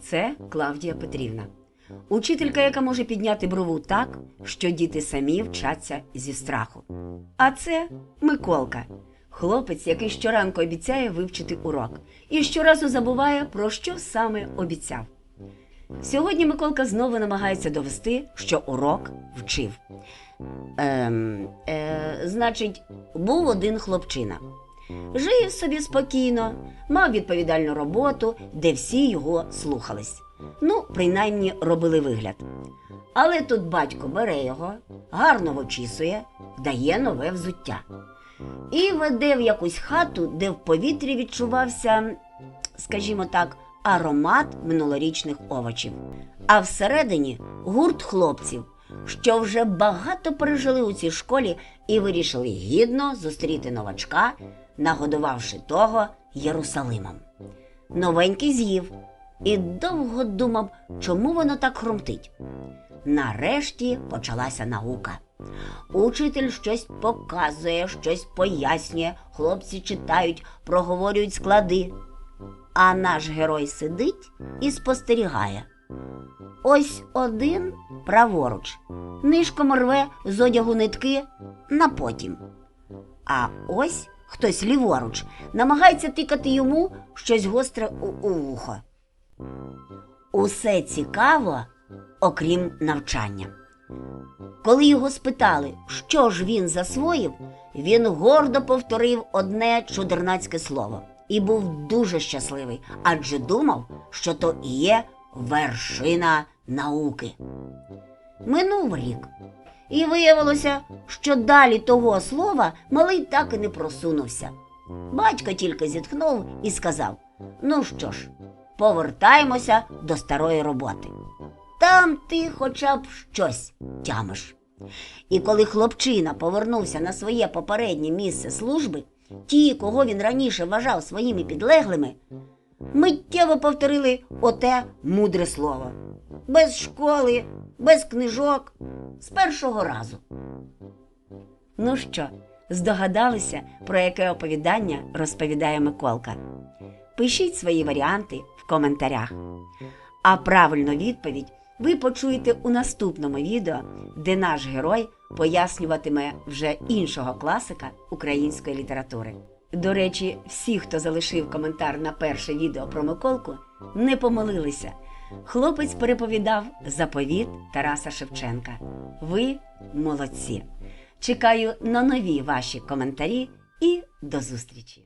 Це Клавдія Петрівна. Учителька, яка може підняти брову так, що діти самі вчаться зі страху. А це Миколка, хлопець, який щоранку обіцяє вивчити урок і щоразу забуває, про що саме обіцяв. Сьогодні Миколка знову намагається довести, що урок вчив. Ем, е, значить, був один хлопчина. Жив собі спокійно, мав відповідальну роботу, де всі його слухались. Ну, принаймні робили вигляд. Але тут батько бере його, гарно вочісує, дає нове взуття. І веде в якусь хату, де в повітрі відчувався, скажімо так, аромат минулорічних овочів. А всередині гурт хлопців, що вже багато пережили у цій школі і вирішили гідно зустріти новачка, нагодувавши того Єрусалимом. Новенький з'їв і довго думав, чому воно так хрумтить. Нарешті почалася наука. Учитель щось показує, щось пояснює, хлопці читають, проговорюють склади. А наш герой сидить і спостерігає. Ось один праворуч, нишком рве з одягу нитки на потім. А ось хтось ліворуч намагається тикати йому щось гостре у, у вухо. Усе цікаво, окрім навчання. Коли його спитали, що ж він засвоїв, він гордо повторив одне чудернацьке слово і був дуже щасливий, адже думав, що то і є вершина науки. Минув рік, і виявилося, що далі того слова малий так і не просунувся. Батько тільки зітхнув і сказав: Ну що ж, повертаємося до старої роботи. Там ти хоча б щось тямиш. І коли хлопчина повернувся на своє попереднє місце служби, ті, кого він раніше вважав своїми підлеглими, миттєво повторили оте мудре слово. Без школи, без книжок, з першого разу. Ну що, здогадалися, про яке оповідання розповідає Миколка? Пишіть свої варіанти в коментарях. А правильну відповідь ви почуєте у наступному відео, де наш герой пояснюватиме вже іншого класика української літератури. До речі, всі, хто залишив коментар на перше відео про Миколку, не помилилися. Хлопець переповідав заповіт Тараса Шевченка. Ви молодці! Чекаю на нові ваші коментарі і до зустрічі!